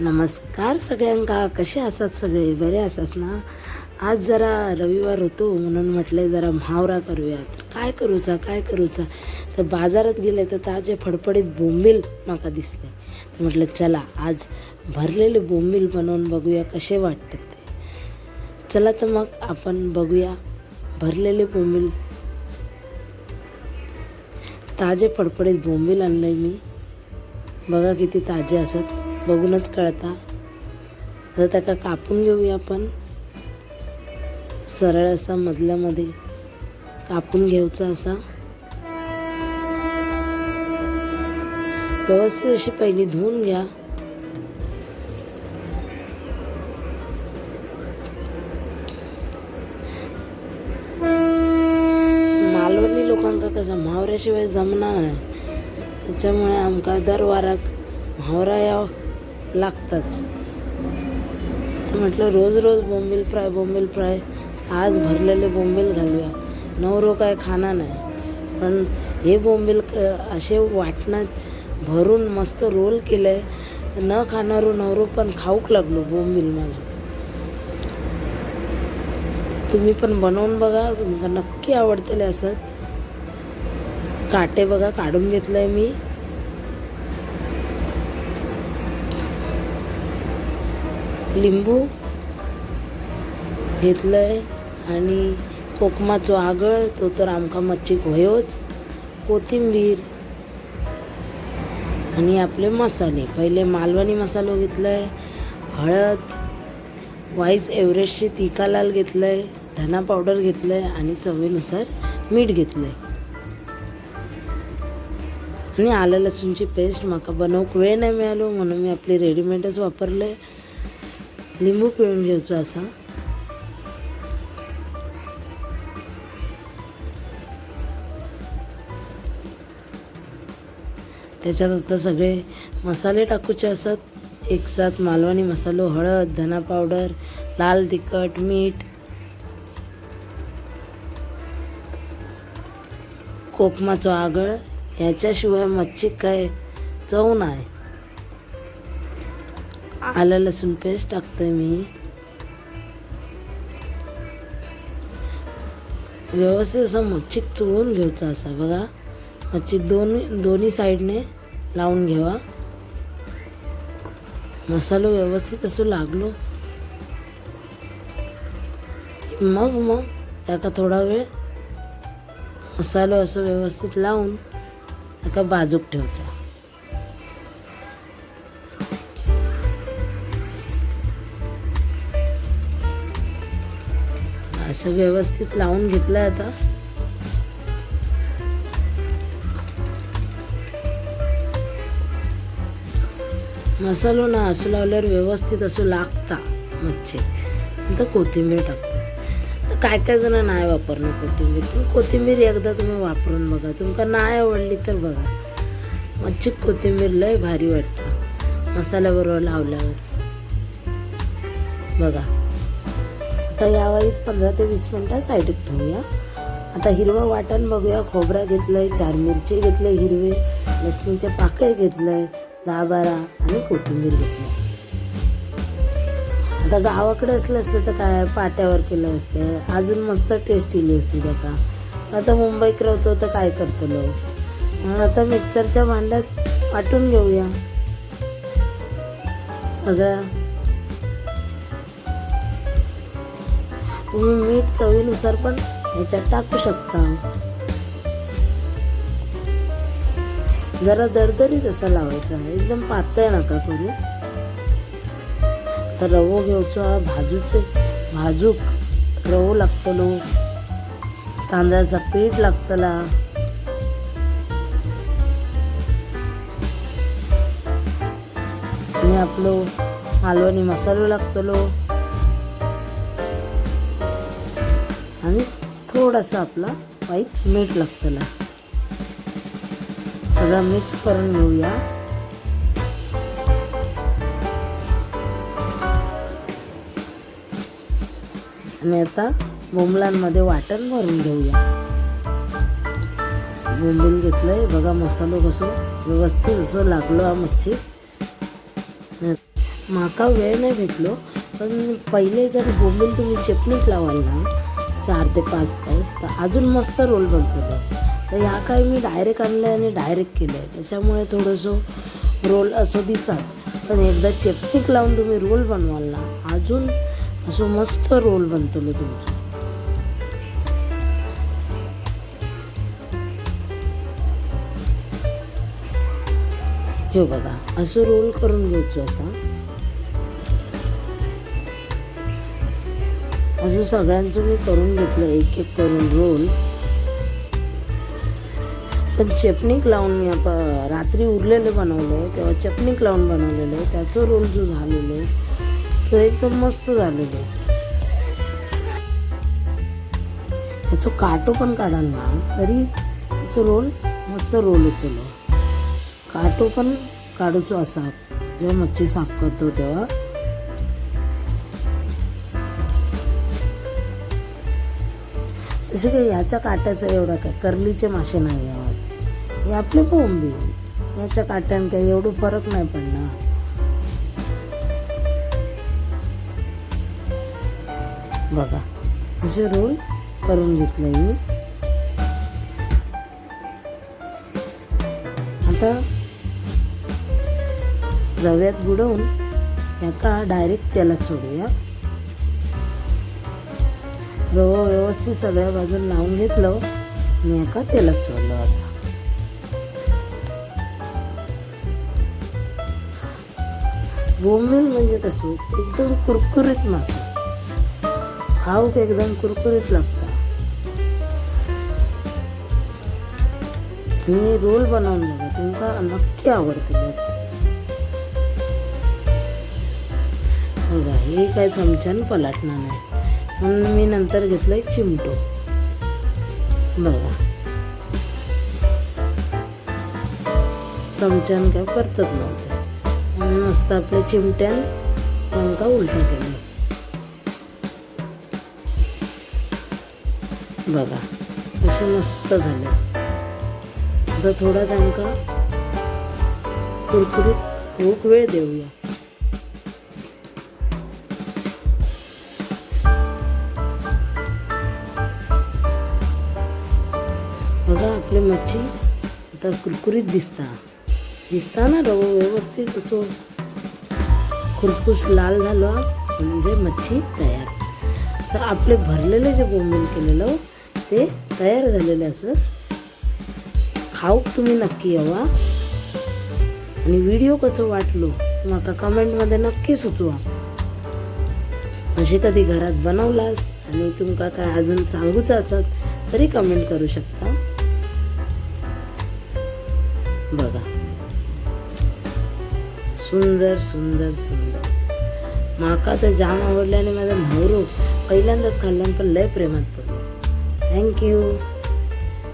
नमस्कार सगळ्यांका. कसे असतात सगळे? बरे असतात ना? आज जरा रविवार होतो म्हणून म्हटलं जरा म्हावरा करूया तर काय करूचा काय करूचा? तर बाजारात गेले तर ताजे फडफडीत बोंबील माका दिसले. तर म्हटलं चला आज भरलेले बोंबील बनवून बघूया कसे वाटतात ते. चला तर मग आपण बघूया भरलेले बोंबील. ताजे फडफडीत बोंबील आणलं मी. बघा किती ताजे असत. बघूनच कळता. तर त्याका कापून घेऊया आपण. सरळ असा मधल्यामध्ये कापून घ्यायचा असा. व्यवस्थित अशी पहिली धुवून घ्या. मालवणी लोकांका कसं म्हावऱ्याशिवाय जमणार नाही. त्याच्यामुळे आमका दर वाराक म्हावरा या लागतंच. म्हटलं रोज रोज बोंबील फ्राय बोंबील फ्राय. आज भरलेले बोंबील घालूया. नवरो काय खाना नाही. पण हे बोंबील क असे वाटणात भरून मस्त रोल केलं आहे न खाणारो नवरो पण खाऊक लागलो बोंबील माझं. तुम्ही पण बनवून बघा. तुमका नक्की आवडतले असत काटे बघा काढून घेतलं आहे मी. लिंबू घेतलंय आणि कोकमाचो आगळ तो तर आमका मच्छीक होयोच. कोथिंबीर आणि आपले मसाले. पहिले मालवणी मसालो घेतलाय हळद वाईज एव्हरेस्टचे तिखा लाल घेतलंय धना पावडर घेतलंय आणि चवीनुसार मीठ घेतलंय. आणि आलं लसूणची पेस्ट म्हाका बनवूक वेळ नाही मिळालो म्हणून मी आपली रेडीमेडच वापरले लिंबू पिळून घ्यायचो असा. त्याच्यात आता सगळे मसाले टाकूचे असत. एकसाथ मालवणी मसालो हळद धना पावडर लाल तिखट मीठ कोकमाचं आगळ. ह्याच्याशिवाय मच्छी काय चव नाही. आलं लसूण पेस्ट टाकतोय मी. व्यवस्थित असं मच्छी चोळून घ्यायचं असा बघा. मच्छी दोन दोन्ही साईडने लावून घ्यावा मसालो व्यवस्थित असं लागलो. मग मग त्याका थोडा वेळ मसालो असं व्यवस्थित लावून त्याका बाजूक ठेवचा असं व्यवस्थित लावून घेतलं आता. मसालो ना असं लावल्यावर व्यवस्थित असू लागता मच्छी. नंतर कोथिंबीर टाकतो. काय काय जण नाही वापरणार कोथिंबीर. पण कोथिंबीर एकदा तुम्ही वापरून बघा. तुमका नाही आवडली तर बघा. मच्छी कोथिंबीर लय भारी वाटतं. मसाल्याबरोबर लावल्यावर. बघा. आता यावेळीच पंधरा ते वीस मिनटं साईडीत ठेवूया. आता हिरवं वाटण बघूया. खोबरा घेतलं आहे चार मिरची घेतले हिरवे लसणीचे पाकळे घेतलं आहे दहा बारा आणि कोथिंबीर घेतली आता गावाकडे असलं असतं तर काय पाट्यावर केलं असतं. अजून मस्त टेस्ट इली असते त्याका आता. मुंबईत राहतो तर काय करतलो आता मिक्सरच्या भांड्यात वाटून घेऊया. सगळं तुम्ही मीठ चवीनुसार पण ह्याच्यात टाकू शकता. जरा दरदरीत असा लावायचा एकदम पातळ नका करू. तर रवो घेऊचो हा भाजूचे भाजूक रवो लागतलो. तांदळाचा पीठ लागतला. आणि आपलो मालवणी मसालो लागतलो. आणि थोडासा आपला वाईच मीठ लागतला. सगळं मिक्स करून घेऊया. आणि आता बोंबलांमध्ये वाटण भरून घेऊया. बोंबील घेतलंय. बघा मसालो कसो व्यवस्थित असं लागलो हा मच्छी. माका वेळ नाही भेटलो पण पहिले जर बोंबील तुम्ही चटणीत लावाल ना चार ते पाच तास. तर अजून मस्त रोल बनतो तर ह्या काय मी डायरेक्ट आणलं आहे आणि डायरेक्ट केलं आहे त्याच्यामुळे थोडंसं रोल असं दिसत पण एकदा चेपटीक लावून तुम्ही रोल बनवाल ना अजून असं मस्त रोल बनतो तुमचं. हे बघा असं रोल करून घ्यायचो असा. असं सगळ्यांचं मी करून घेतलं एक एक करून रोल. पण चटणीक लावून मी आता रात्री उरलेले बनवले तेव्हा चटणीक लावून बनवलेले त्याचं रोल जो झालेलो तो एकदम मस्त झालेलो त्याचं काटो पण काढाल ना तरी त्याचं रोल मस्त रोल होतो काटो पण काढूचो असा जेव्हा मच्छी साफ करतो तेव्हा. तसे काही याच्या काट्याचं एवढं काय कर्लीचे मासे नाही आहोत. हे आपले कोंबी याच्या काट्यान काही एवढं फरक नाही पडणार. बघा असे रोल करून घेतले मी. आता रव्यात बुडवून एका डायरेक्ट तेलात सोडूया. रवा व्यवस्थित सगळ्या बाजून लावून घेतलं. मी एका तेलात सोडलं आता. बोंबील म्हणजे कसं एकदम कुरकुरीत मासो. खाऊक एकदम कुरकुरीत लागतं मी रोल बनवून बघा तुमका नक्की आवडते बघा हे काय चमच्यानं पलटणार नाही. म्हणून मी नंतर घेतलंय चिमटो. बघा. चमच्यान काय परतत नव्हते. म्हणून मस्त आपल्या चिमट्यान त्यांका उलटा केला. बघा असे मस्त झाले. आता थोडा त्यांना कुरकुरीत खूप वेळ देऊया. बघा आपली मच्छी आता कुरकुरीत दिसता दिसता ना रवो व्यवस्थित असो. खुरपूस लाल झालो म्हणजे मच्छी तयार. तर आपले भरलेले जे बोंबील केलेलं ते तयार झालेले असत खाऊक तुम्ही नक्की यावा. आणि व्हिडिओ कसं वाटलो म्हाका कमेंटमध्ये नक्की सुचवा. अशी कधी घरात बनवलास आणि तुमका काय अजून सांगूच असत तरी कमेंट करू शकता. बघा. सुंदर सुंदर सुंदर. माका तर जाम आवडले आणि माझा मोरू पहिल्यांदाच खाल्ला पण लय प्रेमात पडलो. थँक्यू